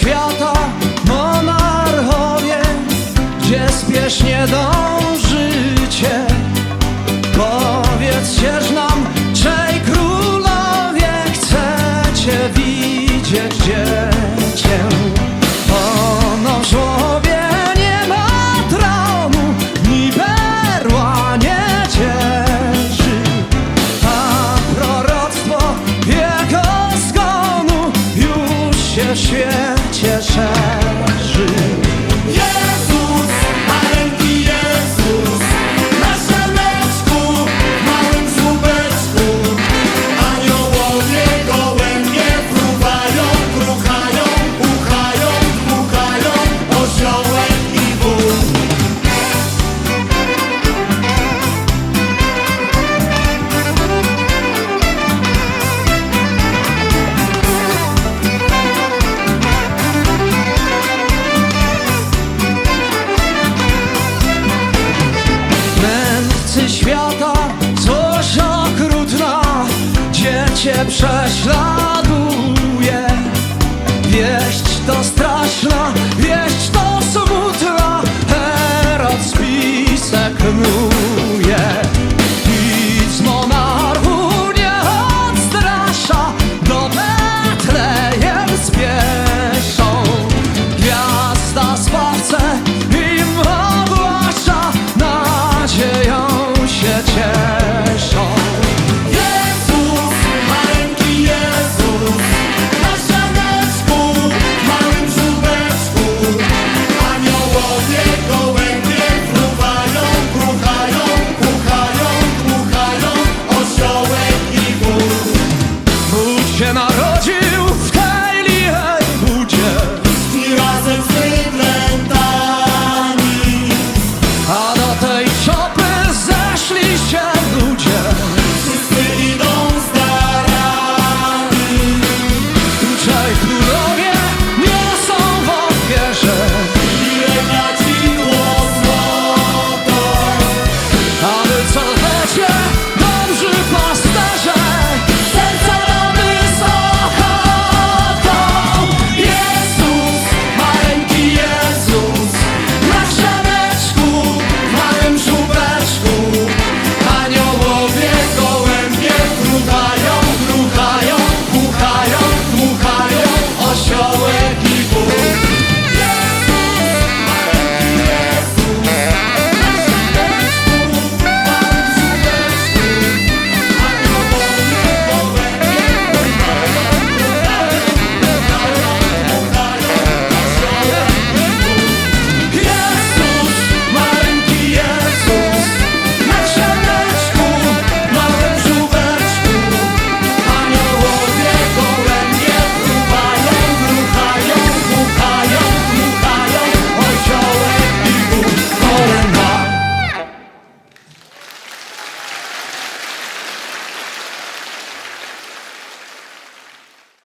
świata monarchowie, gdzie spiesznie dążycie. Powiedzcież nam, czej królowie chcecie widzieć, gdzie świata Złość okrutna Gdzie cię prześladuje Wieść. can I?